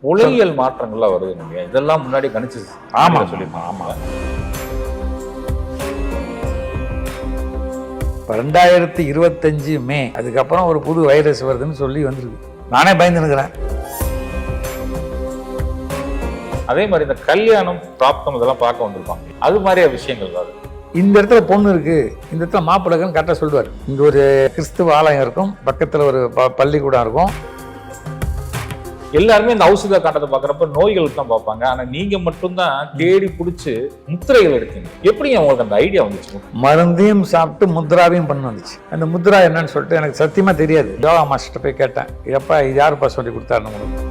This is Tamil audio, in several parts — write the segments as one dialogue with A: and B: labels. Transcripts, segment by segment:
A: உலகியல் மாற்றங்கள்லாம் வருது இல்லையா இதெல்லாம் முன்னாடி கணிச்சு
B: ஆமா.
A: சொல்லியிருப்பாங்க.
B: ஆமா. இப்போ ரெண்டாயிரத்தி இருபத்தஞ்சு மே அதுக்கப்புறம் ஒரு புது வைரஸ் வருதுன்னு சொல்லி வந்திருக்கு. நானே பயந்து நிற்கிறேன்
A: அதே மாதிரி இந்த கல்யாணம் பிராப்தம் இதெல்லாம் பார்க்க வந்திருப்பாங்க. அது மாதிரியா விஷயங்கள் வருது
B: இந்த இடத்துல பொண்ணு இருக்கு. இந்த இடத்துல மாப்பிள்ளைக்குன்னு கரெக்டாக சொல்லுவார். இங்க ஒரு கிறிஸ்துவ ஆலயம் இருக்கும். பக்கத்துல ஒரு ப- பள்ளிக்கூடம் இருக்கும்.
A: எல்லாருமே இந்த ஔஷத காட்டத்தை பாக்குறப்ப நோய்கள் தான் பார்ப்பாங்க. ஆனா நீங்க மட்டும்தான் தேடி பிடிச்சி முத்திரைகள் எடுத்தீங்க. எப்படிங்க உங்களுக்கு அந்த ஐடியா வந்துச்சு?
B: மருந்தையும் சாப்பிட்டு முத்ராவையும் பண்ண வந்துச்சு. அந்த முத்ரா என்னன்னு சொல்லிட்டு எனக்கு சத்தியமா தெரியாது. யோகா மாஸ்டர் போய் கேட்டேன். எப்பா இது யாருப்பா சொல்லி கொடுத்தாருன்னு உங்களுக்கு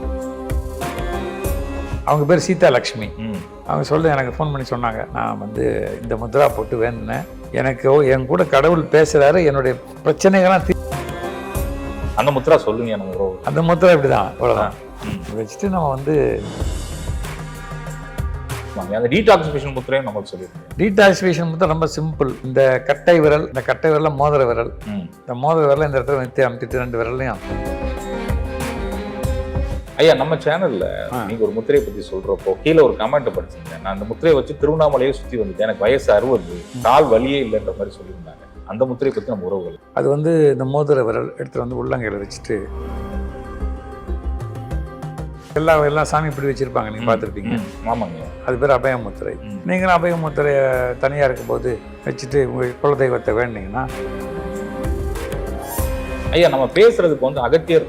B: அவங்க பேர் சீதா லக்ஷ்மி
A: ம்.
B: அவங்க சொல்ல எனக்கு ஃபோன் பண்ணி சொன்னாங்க. நான் வந்து இந்த முத்ரா போட்டு வேணுனேன் எனக்கு என் கூட கடவுள் பேசுறாரு. என்னுடைய பிரச்சனைகள்லாம் தீ
A: அந்த முத்திரா சொல்லுங்க உறவு
B: அந்த முத்ரா இப்படிதான். அவ்வளோதான். வச்சுட்டு நம்ம வந்து.
A: அந்த டீடாக்சிஃபிகேஷன் முத்திரையும் நம்மளுக்கு சொல்லியிருக்கேன்
B: டீடாக்சிஃபிகேஷன் முத்திரை ரொம்ப சிம்பிள் இந்த கட்டை விரல் இந்த கட்டை விரல்ல மோதிர விரல். இந்த மோதிர விரல இந்த இடத்துல நிறுத்தி அமுத்திட்டு ரெண்டு விரல்லையும்
A: ஐயா நம்ம சேனல்ல. நீங்க ஒரு முத்திரையை பத்தி சொல்றப்போ கீழே ஒரு கமெண்ட் படிச்சீங்க நான் அந்த முத்திரையை வச்சு திருவண்ணாமலையே சுத்தி வந்துட்டேன். எனக்கு வயசு அறுபது. கால் வலியே இல்லைன்ற மாதிரி சொல்லியிருந்தாங்க. அந்த முத்திரையை பத்தி நம்ம உறவுகள்.
B: அது வந்து இந்த மோதிர விரல் எடுத்துட்டு வந்து உள்ளங்கையில் வச்சுட்டு எல்லா எல்லா சாமி இப்படி வச்சிருப்பாங்க நீங்க பார்த்துருப்பீங்க.
A: ஆமாங்க.
B: அது பேர் அபய முத்திரை
A: ம்.
B: நீங்களும் அபய முத்திரையை தனியாக இருக்கும்போது வச்சுட்டு உங்கள் குலதெய்வத்தை வேண்டிங்கன்னா.
A: ஐயா நம்ம பேசுறதுக்கு வந்து அகத்தியர்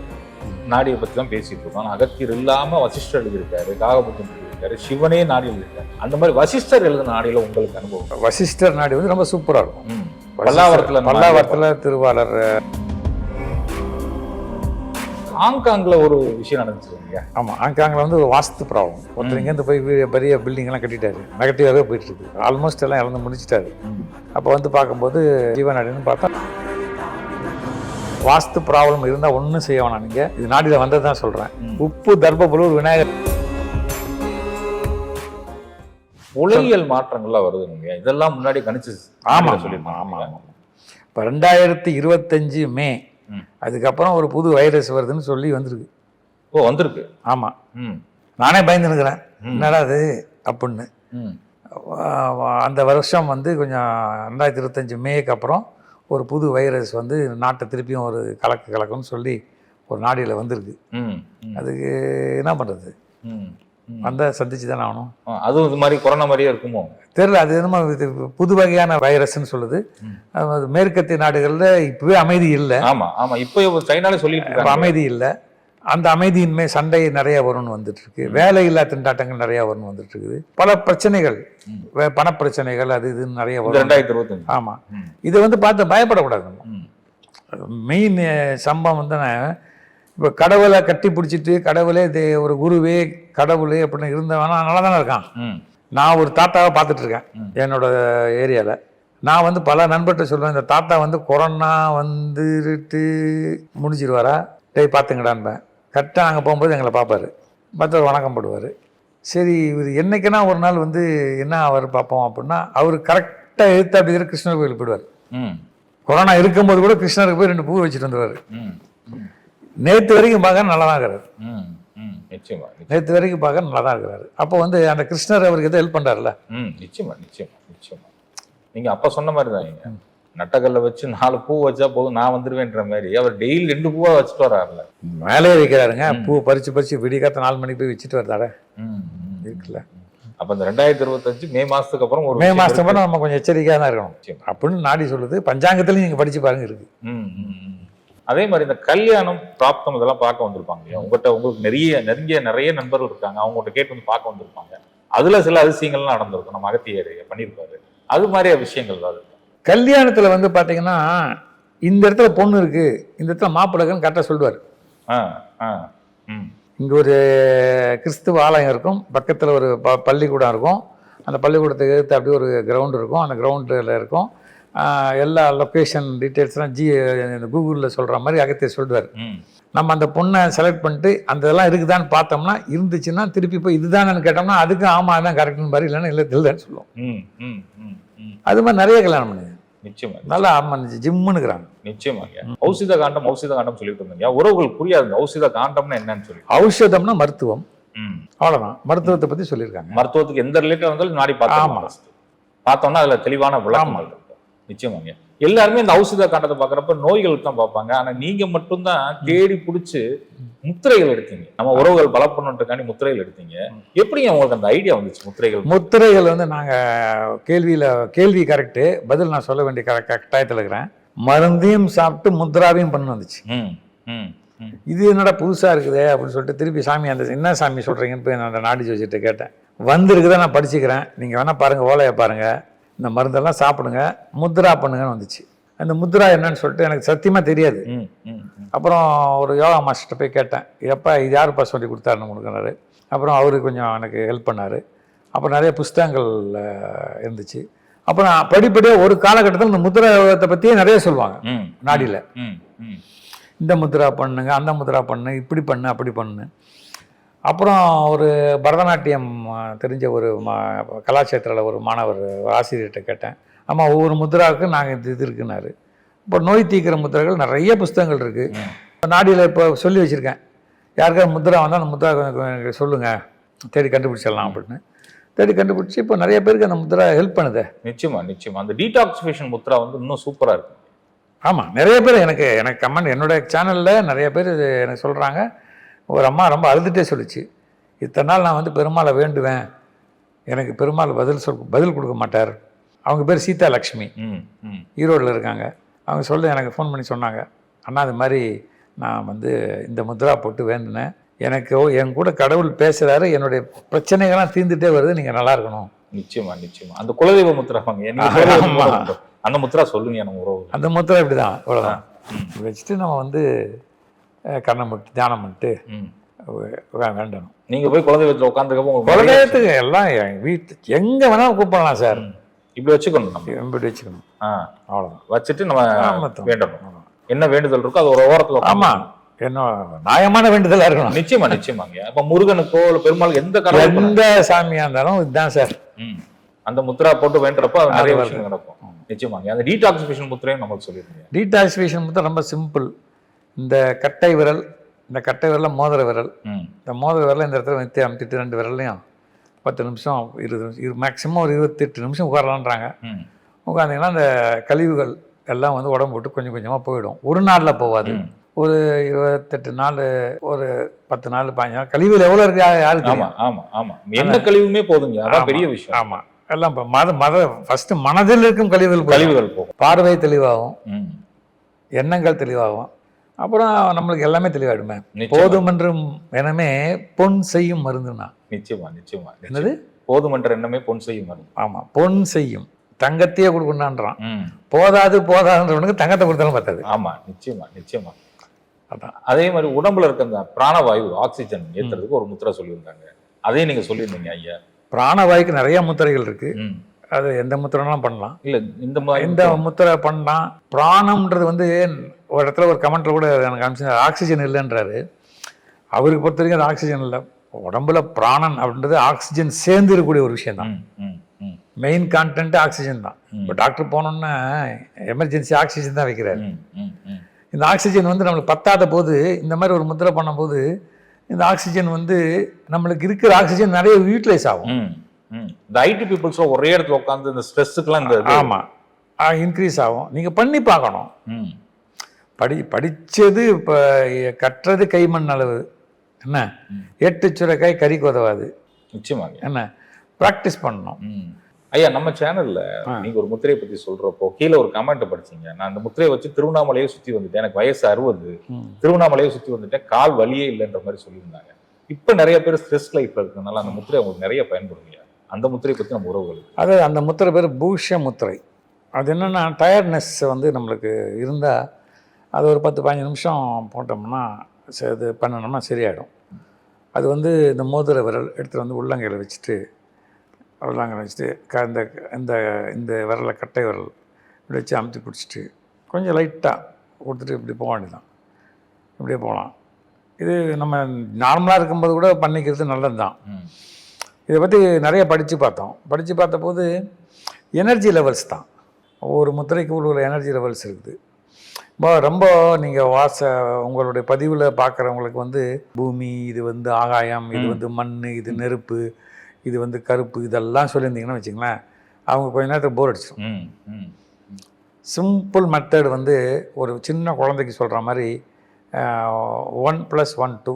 A: நாடியை பத்தி தான் பேசிட்டு இருக்கோம். அகத்தியர் இல்லாம வசிஷ்டர் எழுதியிருக்காரு காகபுத்தன் எழுதியிருக்காரு சிவனே நாடி எழுதியிருக்காரு. அந்த மாதிரி வசிஷ்டர் எழுதின நாடியில உங்களுக்கு அனுபவம்?
B: வசிஷ்டர் நாடி வந்து ரொம்ப சூப்பராக இருக்கும்.
A: பல்லாவரத்துல
B: பல்லாவரத்தில் திருவாளர்
A: ஹாங்காங்ல ஒரு விஷயம் நடந்துச்சுங்க
B: ஆமாம் ஹாங்காங்கில் வந்து வாஸ்து ப்ராப்ளம். ஒருத்தர் இங்கேருந்து போய் பெரிய பில்டிங் எல்லாம் கட்டிட்டாரு. நெகட்டிவாகவே போயிட்டு இருக்கு ஆல்மோஸ்ட் எல்லாம் இறந்து முடிச்சிட்டாரு. அப்போ வந்து பார்க்கும்போது ஜீவநாடின்னு பார்த்தா வாஸ்து ப்ராப்ளம் இருந்தால் ஒன்றும் செய்ய வேணாம் நீங்கள் இது நாடியில் வந்தது தான் சொல்கிறேன். உப்பு தர்பபுலூர் விநாயகர்.
A: உலகியல் மாற்றங்கள்லாம் வருதுங்க இதெல்லாம் முன்னாடி கணிச்சு
B: ஆமாம்
A: சொல்லியிருப்பாங்க
B: ஆமாம் ஆமாம் இப்போ ரெண்டாயிரத்தி இருபத்தஞ்சு ம். அதுக்கப்புறம் ஒரு புது வைரஸ் வருதுன்னு சொல்லி வந்திருக்கு.
A: ஓ வந்திருக்கு.
B: ஆமாம்
A: ம்.
B: நானே பயந்து நிற்கிறேன். என்னடா அது? அப்படின்னு. வா- அந்த வருஷம் வந்து கொஞ்சம் ரெண்டாயிரத்தி இருபத்தஞ்சி மேக்கு அப்புறம் ஒரு புது வைரஸ் வந்து நாட்டை திருப்பியும் ஒரு கலக்கு கலக்குன்னு சொல்லி ஒரு நாடியில் வந்திருக்கு. அதுக்கு என்ன பண்ணுறது. வந்தால் சந்திச்சு தானே ஆகணும்.
A: அதுவும் இது மாதிரி கொரோனா மாதிரியே இருக்குமோ?
B: தெரியல அது என்னமோ இது புது வகையான வைரஸ்ன்னு சொல்லுது. மேற்கத்திய நாடுகளில் இப்போவே அமைதி இல்லை.
A: ஆமா ஆமா. இப்போ சைனாலே சொல்லிட்டு
B: அமைதி இல்லை. அந்த அமைதியின்மை சண்டை நிறைய வரும்னு வந்துட்டு இருக்கு வேலை இல்லா திண்டாட்டங்கள் நிறைய வரும்னு வந்துட்டு இருக்குது பல பிரச்சனைகள் பணப்பிரச்சனைகள் அது இதுன்னு நிறைய வரும்.
A: ரெண்டாயிரத்தி இருபத்தஞ்சு.
B: ஆமா.
A: ம்.
B: இதை வந்து பார்த்து பயப்படக்கூடாது மெயின் சம்பவம் வந்து இப்போ கடவுளை கட்டி பிடிச்சிட்டு கடவுளே இது ஒரு குருவே கடவுளே அப்படின்னு இருந்தவனா நல்லா தானே இருக்கான். நான் ஒரு தாத்தாவை பார்த்துட்டு இருக்கேன்
A: ம்.
B: என்னோட ஏரியாவில் நான் வந்து பல நண்பர்கிட்ட சொல்லுவேன் இந்த தாத்தா வந்து கொரோனா வந்துட்டு முடிச்சிருவாரா டேய் பார்த்துங்கடான்பேன். கரெக்டாக அங்கே போகும்போது எங்களை பார்ப்பாரு. பார்த்து வணக்கம் போடுவார். சரி இவர் என்னைக்குன்னா ஒரு நாள் வந்து என்ன அவர் பார்ப்போம் அப்படின்னா அவர் கரெக்டாக எழுத்து அப்படி கிருஷ்ணர் கோயில் போயிடுவார். கொரோனா இருக்கும்போது கூட கிருஷ்ணருக்கு போய் ரெண்டு பூ வச்சுட்டு வந்துடுவார் நேற்று வரைக்கும் பார்க்க நல்லா தான் இருக்கிறாரு.
A: ம் ம் நிச்சயமா.
B: நேற்று வரைக்கும் பார்க்க நல்லா தான் இருக்கிறாரு. அப்போ வந்து அந்த கிருஷ்ணர் அவருக்கு எதோ ஹெல்ப் பண்ணுறாருல
A: ம் நிச்சயமா நிச்சயமா நிச்சயமா. நீங்க அப்ப சொன்ன மாதிரி தான் நட்டக்கல்ல வச்சு நாலு பூ வச்சா போதும் நான் வந்துருவேன்ற மாதிரி. அவர் டெய்லி ரெண்டு பூவா வச்சுட்டு வர்றாருல
B: மேலே வைக்கிறாருங்க பூ பறிச்சு பறிச்சு விடிகாத்த நாலு மணிக்கு போய் வச்சுட்டு வர்றாரு. இருக்குல்ல.
A: அப்ப இந்த ரெண்டாயிரத்தி இருபத்தஞ்சு மே மாசத்துக்கு அப்புறம் ஒரு
B: மே
A: இருக்கு.
B: கூட நம்ம கொஞ்சம் எச்சரிக்கையாக தான் இருக்கணும். அப்படின்னு நாடி சொல்லுது. பஞ்சாங்கத்துலையும் நீங்கள் படிச்சு பாருங்க இருக்கு.
A: ம், ம், ம். அதே மாதிரி இந்த கல்யாணம் பிராப்தம் இதெல்லாம் பார்க்க வந்திருப்பாங்க இல்லையா? உங்ககிட்ட உங்களுக்கு நிறைய நெருங்கிய நிறைய நண்பர்கள் இருக்காங்க. அவங்ககிட்ட கேட்டு வந்து பார்க்க வந்திருப்பாங்க. அதுல சில அதிசயங்கள்லாம் நடந்திருக்கும். நம்ம அகத்தியர் பண்ணியிருப்பாரு. அது மாதிரியா விஷயங்கள் தான்
B: கல்யாணத்தில் வந்து பார்த்தீங்கன்னா இந்த இடத்துல பொண்ணு இருக்கு. இந்த இடத்துல மாப்பிள்ளைக்குன்னு கரெக்டாக சொல்லுவார்.
A: ஆ ஆ ம்.
B: இங்கே ஒரு கிறிஸ்துவ ஆலயம் இருக்கும். பக்கத்தில் ஒரு ப பள்ளிக்கூடம் இருக்கும். அந்த பள்ளிக்கூடத்துக்கு எடுத்து அப்படியே ஒரு கிரவுண்ட் இருக்கும். அந்த கிரவுண்டில் இருக்கும். எல்லா லொக்கேஷன் டீட்டெயில்ஸ்லாம் ஜி கூகுளில் சொல்கிற மாதிரி அகத்தியர் சொல்லுவார். நம்ம அந்த பொண்ணை செலக்ட் பண்ணிட்டு அந்த இதெல்லாம் இருக்குதான்னு பார்த்தோம்னா இருந்துச்சுன்னா திருப்பி போய் இதுதானு கேட்டோம்னா அதுக்கு ஆமாம் அதான் கரெக்ட்னு மாதிரி இல்லைன்னா இல்லை இல்லைன்னு சொல்லுவோம். அது மாதிரி நிறைய கல்யாணம் பண்ணுது
A: நிச்சயமா
B: நல்லா ஆமாம் ஜிம்முன்னுக்குறாங்க.
A: நிச்சயமாங்க. ஔஷத காண்டம் ஔஷத காண்டம் சொல்லிட்டு இருந்தீங்க உறவுகள் புரியாது ஔஷத காண்டம்னா என்னன்னு சொல்லி.
B: ஔஷதம்னா மருத்துவம். அவ்வளோதான் மருத்துவத்தை பற்றி சொல்லியிருக்காங்க.
A: மருத்துவத்துக்கு எந்த ரிலேட்டட் இருந்தாலும் நாடி பார்த்தோம். பார்த்தோம்னா அதுல தெளிவான இருக்கும் நிச்சயமாங்க எல்லாருமே இந்த ஔஷத காண்டத்தை பாக்குறப்ப நோய்கள் தான் பார்ப்பாங்க. ஆனா நீங்க மட்டும்தான் தேடி புடிச்சு முத்திரைகள் எடுத்தீங்க. நம்ம உறவுகள் பலப்பண்ணுன்றக்காண்டி முத்திரைகள் எடுத்தீங்க. எப்படிங்க உங்களுக்கு அந்த ஐடியா வந்துச்சு முத்திரைகள்?
B: முத்திரைகள் வந்து நாங்கள் கேள்வியில் கேள்வி கரெக்டு பதில் நான் சொல்ல வேண்டிய கரெக்ட் கட்டாயத்தில் இருக்கிறேன். மருந்தையும் சாப்பிட்டு முத்ராவையும் பண்ணு வந்துச்சு. இது என்னடா புதுசாக இருக்குதே அப்படின்னு சொல்லிட்டு திருப்பி சாமி அந்த என்ன சாமி சொல்கிறீங்கன்னு போய் நான் அந்த நாடி ஜோசிட்டு கேட்டேன். வந்திருக்குதா நான் படிச்சுக்கிறேன். நீங்கள் வேணால் பாருங்கள் ஓலையை பாருங்கள் இந்த மருந்தெல்லாம் சாப்பிடுங்க முத்ரா பண்ணுங்கன்னு வந்துச்சு. அந்த முத்ரா என்னன்னு சொல்லிட்டு எனக்கு சத்தியமாக தெரியாது. அப்புறம் ஒரு யோகா மாஸ்டர்கிட்ட போய் கேட்டேன் எப்பா இது யாருப்பா சொல்லி கொடுத்தாருன்னு கொடுக்குறாரு அப்புறம் அவரு கொஞ்சம் எனக்கு ஹெல்ப் பண்ணார். அப்புறம் நிறைய புஸ்தகங்கள் இருந்துச்சு. அப்புறம் படிப்படியாக ஒரு காலகட்டத்தில் இந்த முத்திரத்தை பற்றியே நிறைய சொல்லுவாங்க நாடியில். இந்த முத்ரா பண்ணுங்க அந்த முத்ரா பண்ணு இப்படி பண்ணு அப்படி பண்ணு. அப்புறம் ஒரு பரதநாட்டியம் தெரிஞ்ச ஒரு மா கலாட்சேத்திரில் ஒரு மாணவர் ஆசிரியர்கிட்ட கேட்டேன். ஆமா ஒவ்வொரு முத்ராவுக்கு நாங்கள் இது இது இருக்குன்னாரு. இப்போ நோய் தீக்கிற முத்திரைகள் நிறைய புஸ்தகங்கள் இருக்குது
A: ம்.
B: நாடியில் இப்போ சொல்லி வச்சுருக்கேன். யாருக்காவது முத்ரா வந்தால் அந்த முத்ரா எனக்கு சொல்லுங்கள் தேடி கண்டுபிடிச்சிடலாம் அப்படின்னு. தேடி கண்டுபிடிச்சி இப்போ நிறைய பேருக்கு அந்த முத்ரா ஹெல்ப் பண்ணுது.
A: நிச்சயமா நிச்சயமா. அந்த டீடாக்சிஃபிகேஷன் முத்ரா வந்து இன்னும் சூப்பரா இருக்கு.
B: ஆமாம் நிறைய பேர் எனக்கு எனக்கு கமெண்ட் என்னோட சேனலில் நிறைய பேர் இது எனக்கு சொல்கிறாங்க ஒரு அம்மா ரொம்ப அழுதுகிட்டே சொல்லுச்சு இத்தனை நாள் நான் வந்து பெருமாளை வேண்டுவேன். எனக்கு பெருமாள் பதில் சொல் பதில் கொடுக்க மாட்டார். அவங்க பேர் சீதா லக்ஷ்மி.
A: ம் ம்.
B: ஈரோட்டில் இருக்காங்க. அவங்க சொல்ல எனக்கு ஃபோன் பண்ணி சொன்னாங்க அண்ணா அது மாதிரி நான் வந்து இந்த முத்ரா போட்டு வேண்டினேன். எனக்கு என் கூட கடவுள் பேசுகிறாரு என்னுடைய பிரச்சனைகள்லாம் தீர்ந்துட்டே வருது நீங்கள் நல்லா இருக்கணும்.
A: நிச்சயமா நிச்சயமா. அந்த குலதெய்வ முத்ரா வாங்க. அந்த முத்ரா சொல்லுங்க உறவு.
B: அந்த முத்ரா இப்படி தான் இவ்வளோதான். வச்சுட்டு நம்ம வந்து அஹ், கண்ணை மட்டும் தியானம் பண்ணிட்டு வேண்டணும்.
A: நீங்க போய் உட்காந்துருக்கப்போ உங்களுக்கு நிறைய-
B: குலதெய்வத்துக்கு எல்லாம் என் வீட்டு எங்கே வேணாலும் கூப்பிடலாம் சார்.
A: இப்படி வச்சுக்கணும் நம்ம.
B: எப்படி வச்சுக்கணும்.
A: ஆ,
B: அவ்வளோதான்
A: வச்சுட்டு நம்ம வேண்டணும். என்ன வேண்டுதல் இருக்கோ அது ஒரு ஓரத்துல
B: ஆமாம் என்ன நியாயமான வேண்டுதலாக இருக்கணும்.
A: நிச்சயமா நிச்சயமாங்க அப்ப முருகனுக்கோ இல்ல பெருமாள் எந்த கடவுள்
B: எந்த சாமியாக இருந்தாலும் இதுதான் சார்.
A: அந்த முத்ரா போட்டு வேண்டுறப்ப நிறைய விஷயம் நடக்கும். நிச்சயமாங்க. அந்த டீடாக்சிஃபிகேஷன் முத்திரையும் நமக்கு சொல்லிருந்தீங்க
B: டீடாக்சிஃபிகேஷன் மட்டும் ரொம்ப சிம்பிள் இந்த கட்டை விரல் இந்த கட்டை விரலில் மோதிர விரல். இந்த மோதிர விரலை இந்த இடத்துல வைத்து அமுத்திட்டு ரெண்டு விரல்லையும் பத்து நிமிஷம் இருபது நிமிஷம் இரு மேக்ஸிமம் ஒரு இருபத்தெட்டு நிமிஷம் உட்காரலான்றாங்க உட்காந்திங்கன்னா அந்த கழிவுகள் எல்லாம் வந்து உடம்பு விட்டு கொஞ்சம் கொஞ்சமாக போயிடும். ஒரு நாளில் போகாது. ஒரு இருபத்தெட்டு நாள் ஒரு பத்து நாள் பாஞ்சு நாள். கழிவுகள் எவ்வளோ இருக்கு யாருக்கு
A: ஆமா
B: தெரியும்?
A: ஆமா. ஆமா எந்த கழிவுமே போதுங்க. அதான் பெரிய விஷயம்.
B: ஆமா. எல்லாம் இப்போ மத மத ஃபர்ஸ்ட் மனதில் இருக்கும் கழிவுகள்.
A: கழிவுகள் போகும்.
B: பார்வை தெளிவாகும். எண்ணங்கள் தெளிவாகும். அப்புறம் நம்மளுக்கு எல்லாமே தெளிவாயிடுமே.
A: நிச்சயமா.
B: போதும் என்றும் எனமே பொன் செய்யும் மருந்துனா
A: நிச்சயமா நிச்சயமா
B: என்னது?
A: போதுமன்ற எண்ணமே பொன் செய்யும் மருந்து.
B: ஆமா பொன் செய்யும். தங்கத்தையே கொடுக்கணுன்றான். போதாது போதாதுன்றவனுக்கு தங்கத்தை கொடுத்தாலும் பார்த்தது
A: ஆமா நிச்சயமா நிச்சயமா.
B: அதான்.
A: அதே மாதிரி உடம்புல இருக்க அந்த பிராணவாயு ஆக்சிஜன் ஏத்துறதுக்கு ஒரு முத்திரை சொல்லியிருந்தாங்க. அதையும் நீங்க சொல்லியிருந்தீங்க ஐயா.
B: பிராணவாய்க்கு நிறைய முத்திரைகள் இருக்கு. அது எந்த முத்திரைனாலும் பண்ணலாம்.
A: இல்ல இந்த
B: இந்த முத்திரை பண்ணலாம் பிராணம்ன்றது வந்து ஒரு இடத்துல ஒரு கமெண்ட்ல கூட எனக்கு அனுப்பிச்சு ஆக்சிஜன் இல்லைன்றாரு. அவருக்கு பொறுத்த வரைக்கும் அது ஆக்சிஜன் இல்லை. உடம்புல பிராணன் அப்படின்றது ஆக்சிஜன் சேர்ந்து இருக்கக்கூடிய ஒரு விஷயம் தான் மெயின் கான்டென்ட் ஆக்சிஜன் தான். இப்போ டாக்டர் போனோன்னா எமர்ஜென்சி ஆக்சிஜன் தான் வைக்கிறாரு. இந்த ஆக்சிஜன் வந்து நம்மளுக்கு பத்தாத போது இந்த மாதிரி ஒரு முத்திரை பண்ணும்போது இந்த ஆக்சிஜன் வந்து நம்மளுக்கு இருக்கிற ஆக்சிஜன் நிறைய யூட்டிலைஸ் ஆகும்.
A: இந்த ஐடி பீப்புள்ஸ் ஒரே இடத்துல உட்காந்து இந்த ஸ்ட்ரெஸ்ஸுக்குலாம் இந்த
B: ஆமாம் இன்க்ரீஸ் ஆகும். நீங்கள் பண்ணி பார்க்கணும். படி படித்தது இப்போ கற்றது கைமண் அளவு. என்ன. எட்டு சுரைக்காய் கறிக்கு உதவாது
A: நிச்சயமாங்க.
B: என்ன? ப்ராக்டிஸ் பண்ணணும்.
A: ஐயா நம்ம சேனல்ல. நீங்க ஒரு முத்திரையை பத்தி சொல்றப்போ கீழே ஒரு கமெண்ட் படிச்சீங்க. நான் அந்த முத்திரையை வச்சு திருவண்ணாமலையே சுத்தி வந்துட்டேன். எனக்கு வயசு அறுபது. திருவண்ணாமலையே சுத்தி வந்துட்டேன். கால் வலியே இல்லைன்ற மாதிரி சொல்லியிருந்தாங்க. இப்ப நிறைய பேர் ஸ்ட்ரெஸ் லைஃப்ல இருக்கறதுனால அந்த முத்திரை உங்களுக்கு நிறைய பயன்படுங்க அந்த முத்திரையை பத்தி நம்ம உறவுகள்
B: அது அந்த முத்திரை பேர் பூஷ முத்திரை. அது என்னென்னா டயர்ட்னஸ் வந்து நம்மளுக்கு இருந்தால் அது ஒரு பத்து பதினஞ்சு நிமிஷம் போட்டோம்னா ச- இது பண்ணணும்னா சரியாயிடும். அது வந்து இந்த மோதிர விரல் எடுத்துகிட்டு வந்து உள்ளங்கையில் வச்சுட்டு உள்ளங்கையில் வச்சுட்டு க இந்த இந்த இந்த விரலை கட்டை விரல் இப்படி வச்சு அமுத்தி பிடிச்சிட்டு கொஞ்சம் லைட்டாக கொடுத்துட்டு இப்படி போக வேண்டியதான் இப்படியே போகலாம். இது நம்ம நார்மலாக இருக்கும்போது கூட பண்ணிக்கிறது நல்லது தான். இதை பற்றி நிறைய படித்து பார்த்தோம். படித்து பார்த்தபோது எனர்ஜி லெவல்ஸ் தான். ஒவ்வொரு முத்திரைக்கு உள்ள எனர்ஜி லெவல்ஸ் இருக்குது. ரொம்ப நீங்கள் வாச உங்களுடைய பதிவில் பார்க்குறவங்களுக்கு வந்து பூமி இது வந்து ஆகாயம் இது வந்து மண் இது நெருப்பு இது வந்து கருப்பு இதெல்லாம் சொல்லியிருந்தீங்கன்னா வச்சுங்களேன் அவங்க கொஞ்ச நேரத்துக்கு போர் அடிச்சிடும் சிம்பிள் மெத்தட் வந்து ஒரு சின்ன குழந்தைக்கு சொல்கிற மாதிரி ஒன் ப்ளஸ் ஒன் டூ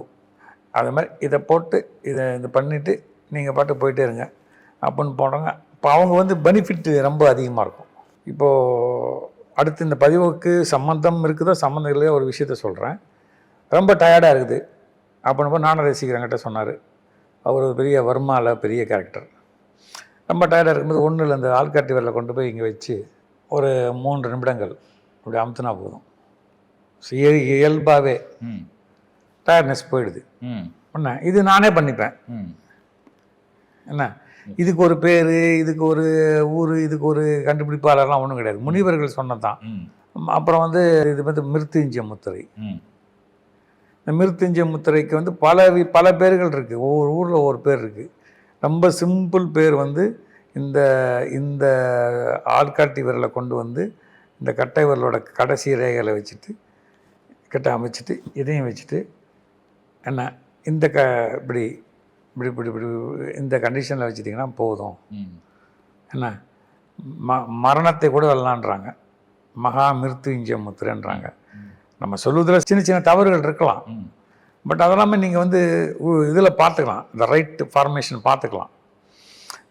B: அது மாதிரி இதை போட்டு இதை இது பண்ணிவிட்டு நீங்கள் பாட்டு போயிட்டே இருங்க. அப்படின்னு போடுறாங்க இப்போ அவங்க வந்து பெனிஃபிட் ரொம்ப அதிகமாக இருக்கும். இப்போது அடுத்து இந்த பதிவுக்கு சம்மந்தம் இருக்குதோ சம்மந்தம் இல்லையோ ஒரு விஷயத்த சொல்கிறேன் ரொம்ப டயர்டாக இருக்குது. அப்படின்னு நானும் ரசிக்கிறேங்கிட்ட சொன்னார். அவர் ஒரு பெரிய வர்மாவில் பெரிய கேரக்டர் ரொம்ப டயர்டாக இருக்கும்போது ஒன்றும் இல்லை இந்த ஆள்காட்டி வரல கொண்டு போய் இங்கே வச்சு ஒரு மூன்று நிமிடங்கள் இப்படி அமுத்துனா போதும். இய- இயல்பாகவே
A: ம்.
B: டயர்ட்னஸ் போயிடுது.
A: ம்.
B: என்ன? இது நானே பண்ணிப்பேன்.
A: ம்.
B: என்ன? இதுக்கு ஒரு பேர் இதுக்கு ஒரு ஊர் இதுக்கு ஒரு கண்டுபிடிப்பாளர்லாம் ஒன்றும் கிடையாது. முனிவர்கள் சொன்னதான் அப்புறம் வந்து இது வந்து மிருத்யுஞ்சய முத்திரை. இந்த மிருத்யுஞ்சய முத்திரைக்கு வந்து பல பல பேர்கள் இருக்குது ஒவ்வொரு ஊரில் ஒவ்வொரு பேர் இருக்குது ரொம்ப சிம்பிள் பேர் வந்து இந்த இந்த ஆள்காட்டி விரலை கொண்டு வந்து இந்த கட்டை விரலோட கடைசி ரேகையில் வச்சுட்டு கிட்ட அமைச்சிட்டு இதையும் வச்சுட்டு என்ன இந்த க இப்படி இப்படி இப்படி இப்படி இந்த கண்டிஷனில் வச்சுட்டிங்கன்னா போதும். என்ன? ம மரணத்தை கூட வெல்லலான்றாங்க மகா மிருத்யுஞ்சய முத்திரைன்றாங்க. நம்ம சொல்லுவதில் சின்ன சின்ன தவறுகள் இருக்கலாம். பட் அதெல்லாமே நீங்கள் வந்து இதில் பார்த்துக்கலாம். இந்த ரைட் ஃபார்மேஷன் பார்த்துக்கலாம்.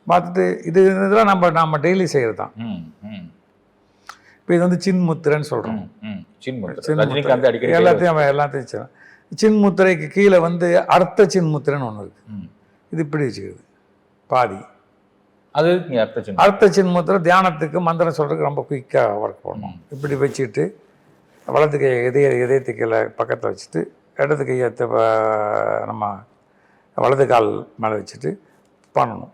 B: பார்த்துட்டு இது இதெல்லாம் நம்ம நம்ம டெய்லி செய்கிறது தான் இப்போ இது வந்து சின்முத்திரைன்னு சொல்கிறோம் எல்லாத்தையும் அவன் எல்லாத்தையும் சின்முத்திரைக்கு கீழே வந்து அர்த்த சின்முத்திரைன்னு ஒன்று இருக்குது இது இப்படி வச்சுக்கிறது. பாதி.
A: அது அர்த்த சின்ன
B: அர்த்த சின்முத்திரை தியானத்துக்கு மந்திரம் சொல்கிறதுக்கு ரொம்ப குயிக்காக ஒர்க் பண்ணணும் இப்படி வச்சுட்டு வலது கையை இதய இதயத்து கீழே பக்கத்தில் வச்சுட்டு இடது கையை நம்ம வலது கால் மேலே வச்சுட்டு பண்ணணும்.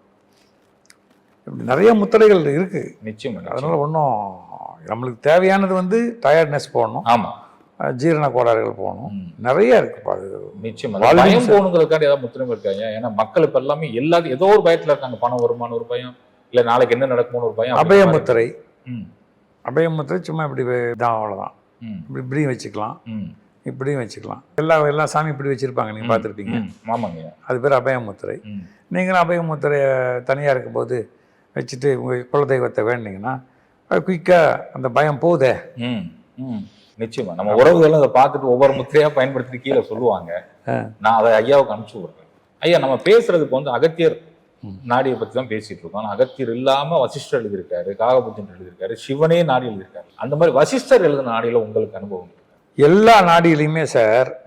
B: இப்படி நிறைய முத்திரைகள் இருக்குது
A: நிச்சயம்.
B: அதனால் ஒன்றும் நம்மளுக்கு தேவையானது வந்து டயர்ட்னஸ் போடணும்.
A: ஆமா.
B: அஹ் ஜீரண கோளாறுகள் போகணும். நிறைய இருக்குப்பா அது
A: நிச்சயம். பயம் போகணுங்கிறதுக்காண்டி ஏதாவது முத்திரம் இருக்காங்க ஏன்னா மக்கள் இப்ப எல்லாமே எல்லாத்தையும் ஏதோ ஒரு பயத்துல இருக்காங்க. பணம் வருமானம் ஒரு பயம் இல்ல நாளைக்கு என்ன நடக்குமோன்னு ஒரு பயம்.
B: அபயமுத்திரை
A: ம்.
B: அபயமுத்திரை சும்மா இப்படி தான் அவ்வளோதான்
A: ம்.
B: இப்படி இப்படியும் வச்சுக்கலாம்.
A: ம்.
B: இப்படியும் வச்சுக்கலாம். எல்லா எல்லா சாமி இப்படி வச்சுருப்பாங்க. நீங்கள் பார்த்துருப்பீங்க.
A: ஆமாங்க.
B: அது பேர் அபயமுத்திரை நீங்களும் அபயமுத்திரையை தனியாக இருக்கும்போது வச்சுட்டு உங்கள் குலதெய்வத்தை வேண்டிங்கன்னா குயிக்காக அந்த பயம் போதே.
A: ம். ம். நிச்சயமா. நம்ம உறவுகள் அதை பார்த்துட்டு ஒவ்வொரு முத்திரையா பயன்படுத்தி கீழே சொல்லுவாங்க. நான் அதை ஐயாவுக்கு அனுப்பிச்சு விடுறேன். ஐயா நம்ம பேசுறதுக்கு வந்து அகத்தியர். நாடியை பத்தி தான் பேசிட்டு இருக்கோம். அகத்தியர் இல்லாம வசிஷ்டர் எழுதியிருக்காரு காகபுத்தன் எழுதியிருக்காரு சிவனே நாடி எழுதியிருக்காரு. அந்த மாதிரி வசிஷ்டர் எழுதின நாடியில உங்களுக்கு அனுபவம்?
B: எல்லா நாடியிலையுமே சார்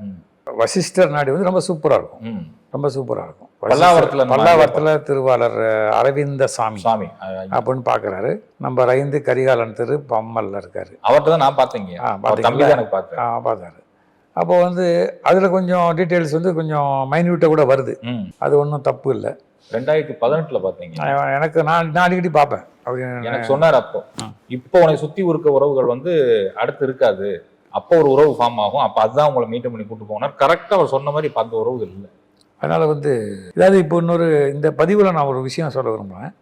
B: வசிஷ்டர் நாடி வந்து ரொம்ப சூப்பராக இருக்கும்.
A: ம்.
B: ரொம்ப சூப்பராக இருக்கும்.
A: பல்லாவரத்துல
B: பல்லாவரத்தில் திருவாளர் அரவிந்த சாமி
A: சாமி.
B: அப்படின்னு பார்க்குறாரு நம்ம ரைந்து கரிகாலன் திரு பம்மல்ல இருக்காரு.
A: அவர்ட்ட தான் நான் பார்த்தேங்க பார்த்தேன்.
B: ஆ, பார்த்தாரு. அப்போ வந்து அதில் கொஞ்சம் டீட்டெயில்ஸ் வந்து கொஞ்சம் மைன்யூட்டாக கூட வருது. அது ஒன்றும் தப்பு இல்லை.
A: ரெண்டாயிரத்தி பதினெட்டுல பார்த்தீங்க.
B: எனக்கு நான் நான் அடிக்கடி பார்ப்பேன். அப்படி
A: எனக்கு சொன்னார் அப்போ. இப்போ உன்னை சுத்தி இருக்க உறவுகள் வந்து அடுத்து இருக்காது. அப்போ ஒரு உறவு ஃபார்ம் ஆகும். அப்ப அதுதான் உங்களை மீட்டம் பண்ணி கூட்டு போனார் கரெக்டா அவர் சொன்ன மாதிரி இப்ப அந்த உறவுகள் இல்லை.
B: அதனால் வந்து இதாவது இப்போ இன்னொரு இந்த பதிவில் நான் ஒரு விஷயம் சொல்ல விரும்புகிறேன்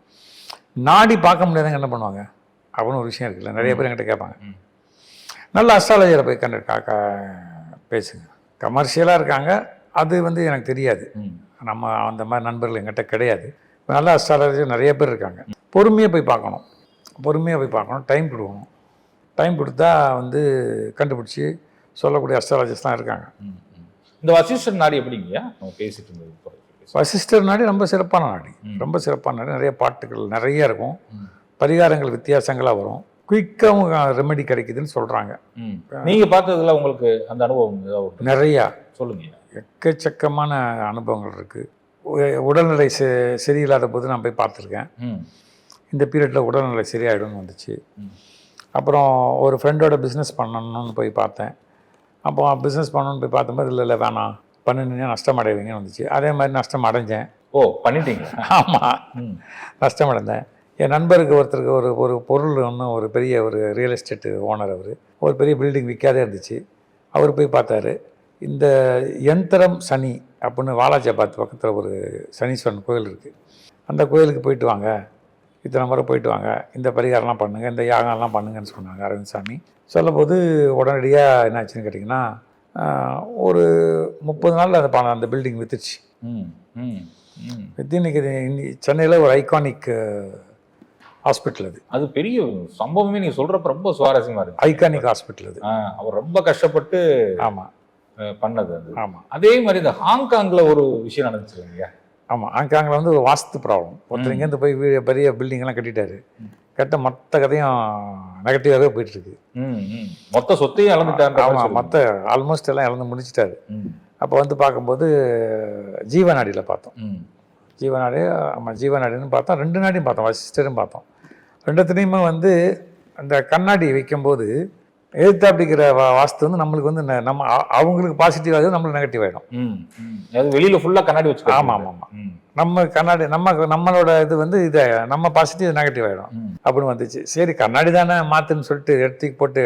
B: நாடி பார்க்க முடியாதவங்க என்ன பண்ணுவாங்க? அப்படின்னு ஒரு விஷயம் இருக்குல்ல நிறைய பேர் என்கிட்ட கேட்பாங்க. நல்ல அஸ்ட்ராலஜரை போய் கண்டு காக்கா பேசுங்க. கமர்ஷியலாக இருக்காங்க அது வந்து எனக்கு தெரியாது. நம்ம அந்த மாதிரி நண்பர்கள் எங்கிட்ட கிடையாது. நல்ல அஸ்ட்ராலஜர் நிறைய பேர் இருக்காங்க. பொறுமையாக போய் பார்க்கணும். பொறுமையாக போய் பார்க்கணும் டைம் கொடுக்கணும். டைம் கொடுத்தா வந்து கண்டுபிடிச்சி சொல்லக்கூடிய அஸ்ட்ராலஜர்ஸ்லாம் இருக்காங்க.
A: ம், ம். இந்த வசிஷ்டர் நாடி எப்படிங்கய்யா நம்ம பேசிட்டு இருந்தது.
B: வசிஷ்டர் நாடி ரொம்ப சிறப்பான நாடி. ரொம்ப சிறப்பான நாடி. நிறைய பாட்டுகள் நிறைய இருக்கும். பரிகாரங்கள் வித்தியாசங்களாக வரும். குயிக்காகவும் ரெமெடி கிடைக்குதுன்னு சொல்கிறாங்க
A: ம். நீங்க பார்த்ததுல உங்களுக்கு அந்த அனுபவம்
B: நிறையா.
A: சொல்லுங்க.
B: எக்கச்சக்கமான அனுபவங்கள் இருக்குது உடல்நிலை செ சரியில்லாத போது நான் போய் பார்த்துருக்கேன். இந்த பீரியடில் உடல்நிலை சரியாயிடும்னு வந்துச்சு. அப்புறம் ஒரு ஃப்ரெண்டோட பிஸ்னஸ் பண்ணணும்னு போய் பார்த்தேன். அப்போ பிஸ்னஸ் பண்ணணும்னு போய் பார்த்தபோது இல்லை இல்லை வேணாம். பண்ணினீங்கன்னா நஷ்டம் அடைவீங்கன்னு வந்துச்சு. அதே மாதிரி நஷ்டம் அடைஞ்சேன்.
A: ஓ பண்ணிட்டீங்களா
B: ஆமாம். நஷ்டம் அடைந்தேன். என் நண்பருக்கு ஒருத்தருக்கு ஒரு ஒரு பொருள் ஒன்று ஒரு பெரிய ஒரு ரியல் எஸ்டேட்டு ஓனர் அவர். ஒரு பெரிய பில்டிங் விற்காதே இருந்துச்சு. அவர் போய் பார்த்தாரு. இந்த யந்திரம் சனி அப்படின்னு வாலாஜாபாத் பக்கத்தில் ஒரு சனீஸ்வரன் கோயில் இருக்குது அந்த கோயிலுக்கு போயிட்டு வாங்க. இத்தனை முறை போயிட்டு வாங்க இந்த பரிகாரம்லாம் பண்ணுங்க இந்த யாகம்லாம் பண்ணுங்கன்னு சொன்னாங்க அரவிந்த் சாமி சொல்லும்போது உடனடியாக என்னாச்சுன்னு கேட்டிங்கன்னா ஒரு முப்பது நாளில் அந்த பணம் அந்த பில்டிங் வித்துச்சு. இன்னைக்கு சென்னையில் ஒரு ஐகானிக் ஹாஸ்பிட்டல் அது.
A: அது பெரிய சம்பவமே நீங்க சொல்றப்ப ரொம்ப சுவாரஸ்யமா இருக்கு.
B: ஐகானிக் ஹாஸ்பிட்டல் அது.
A: அவர் ரொம்ப கஷ்டப்பட்டு
B: ஆமாம்
A: பண்ணது அது.
B: ஆமாம்
A: அதே மாதிரி இந்த ஹாங்காங்ல ஒரு விஷயம் நடந்துச்சு இல்லையா?
B: ஆமாம் ஹாங்காங்கில் வந்து ஒரு வாஸ்து ப்ராப்ளம் ஒருத்தர் இங்கேருந்து போய் வீ- பெரிய பில்டிங்லாம் கட்டிட்டாரு. கட்ட மொத்த கதையும் நெகட்டிவாகவே போயிட்டு இருக்கு
A: ம் ம். மொத்த சொத்தையும் இழந்துட்டாங்க
B: ஆமாம் மற்ற ஆல்மோஸ்ட் எல்லாம் இழந்து முடிச்சிட்டாரு. அப்போ வந்து பார்க்கும்போது ஜீவநாடியில் பார்த்தோம். ஜீவநாடி ஆமாம் ஜீவநாடின்னு பார்த்தோம். ரெண்டு நாடியும் பார்த்தோம் வசிஷ்டரும் பார்த்தோம். ரெண்டுத்துலேயுமே வந்து அந்த கண்ணாடி வைக்கும்போது எதிர்த்தாப்பிக்கிற வாஸ்து வந்து நம்மளுக்கு வந்து நம்ம அவங்களுக்கு பாசிட்டிவ் ஆகுது நம்மளுக்கு நெகட்டிவ் ஆகிடும்
A: அது வெளியில ஃபுல்லா கண்ணாடி வச்சு
B: ஆமாம் ஆமாம் ஆமாம் நம்ம கண்ணாடி நம்ம நம்மளோட இது வந்து இதை நம்ம பாசிட்டிவ் நெகட்டிவ் ஆகிடும். அப்படின்னு வந்துச்சு. சரி கண்ணாடி தானே மாற்றுன்னு சொல்லிட்டு எடுத்துக்கு போட்டு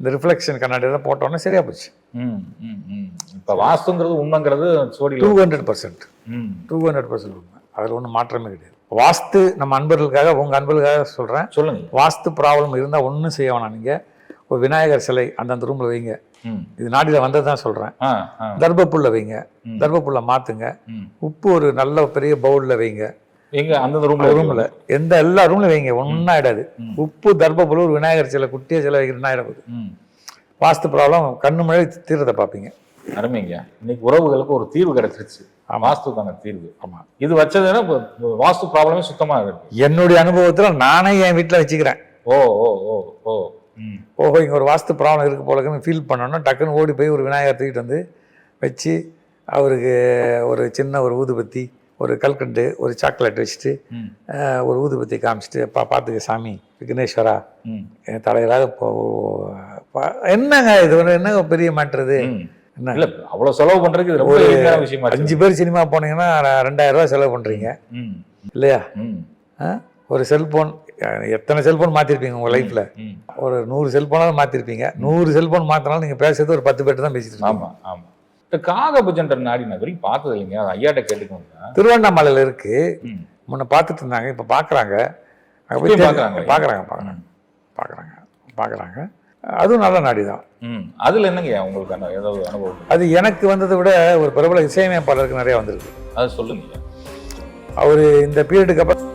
B: இந்த ரிஃப்ளெக்ஷன் கண்ணாடி தான் போட்டோன்னே சரியா போச்சு.
A: ம் ம் ம். இப்ப வாஸ்துங்கிறது உண்மைங்கிறது சோடியில்
B: டூ ஹண்ட்ரட் பர்சன்ட்
A: ம்.
B: டூ ஹண்ட்ரட் பர்சன்ட் உண்மை. அதில் ஒன்றும் மாற்றமே கிடையாது. வாஸ்து நம்ம அன்பர்களுக்காக உங்கள் அன்பர்களுக்காக சொல்கிறேன்
A: சொல்லுங்க.
B: வாஸ்து ப்ராப்ளம் இருந்தால் ஒன்றும் செய்ய வேணாம் நீங்கள் ஒரு விநாயகர் சிலை அந்தந்த ரூமில் வைங்க. இது நாடியில் வந்தது தான் சொல்கிறேன் தர்பப்புல்ல வைங்க. தர்பப்புல்ல மாற்றுங்க உப்பு ஒரு நல்ல பெரிய பவுலில் வைங்க.
A: எங்க? அந்தந்த ரூம்ல
B: ரூமில் எந்த எல்லா ரூம்லையும் வைங்க. ஒன்றும் ஆகிடாது
A: ம்.
B: உப்பு தர்பப்புல் ஒரு விநாயகர் சிலை குட்டிய சிலை வைக்கிறதுனா ஆகிடாது
A: ம்.
B: வாஸ்து ப்ராப்ளம் கண்ணு மழை தீரத்தை பார்ப்பீங்க.
A: அருமைங்க. இன்னைக்கு உறவுகளுக்கு ஒரு தீர்வு கிடைச்சிருச்சு.
B: ஆமா.
A: வாஸ்துக்கான தீர்வு.
B: ஆமாம்
A: இது வச்சதுன்னா வாஸ்து ப்ராப்ளமே சுத்தமா இருக்கு.
B: என்னுடைய அனுபவத்தில் நானே என் வீட்டில் வச்சுக்கிறேன்.
A: ஓ ஓ ஓ ஓ.
B: ஓஹோ இங்கே ஒரு வாஸ்து ப்ராப்ளம் இருக்குது போலக்குன்னு ஃபீல் பண்ணோன்னா டக்குன்னு ஓடி போய் ஒரு விநாயகர் தூக்கிட்டு வந்து வச்சு அவருக்கு ஒரு சின்ன ஒரு ஊதுபத்தி ஒரு கல்கண்டு ஒரு சாக்லேட் வச்சுட்டு ஒரு ஊதுபத்தி காமிச்சிட்டு பா பார்த்துக்க சாமி விக்னேஸ்வரா தலைவராக என்னங்க இது? என்னங்க பெரிய மாட்டுறது. என்ன?
A: இல்ல அவ்வளவு செலவு ரொம்ப
B: ஒரு
A: விஷயமா.
B: அஞ்சு பேர் சினிமா போனீங்கன்னா ரெண்டாயிரம் ரூபாய் செலவு பண்ணுறீங்க இல்லையா? ஒரு செல்ஃபோன் எத்தனை செல்ஃபோன் மாற்றிருப்பீங்க உங்கள் லைஃப்பில் ஒரு நூறு செல்ஃபோனாவது மாற்றிருப்பீங்க நூறு செல்ஃபோன் மாற்றினாலும் நீங்கள் பேசுறது ஒரு பத்து பேர்ட்டு தான் பேசிட்டு இருக்கீங்க.
A: ஆமா ஆமா. இந்த காகபுஜன்ற நாடி நான் வரைக்கும் பார்த்தது இல்லைங்க. அது ஐயாட்ட கேட்டுக்கோங்க.
B: திருவண்ணாமலையில் இருக்கு. முன்ன பார்த்துட்டு இருந்தாங்க இப்போ பார்க்குறாங்க
A: இப்பயும் பார்க்கறாங்க.
B: பார்க்குறாங்க பார்க்குறாங்க பார்க்குறாங்க பார்க்குறாங்க அதுவும் நல்ல நாடி தான்.
A: அதுல என்னங்க உங்களுக்கு ஏதாவது அனுபவம்
B: அது எனக்கு வந்ததை விட ஒரு பிரபல இசையமைப்பாளருக்கு நிறைய வந்திருக்கு.
A: அது சொல்லுங்க
B: அவர் இந்த பீரியடுக்கு அப்புறம்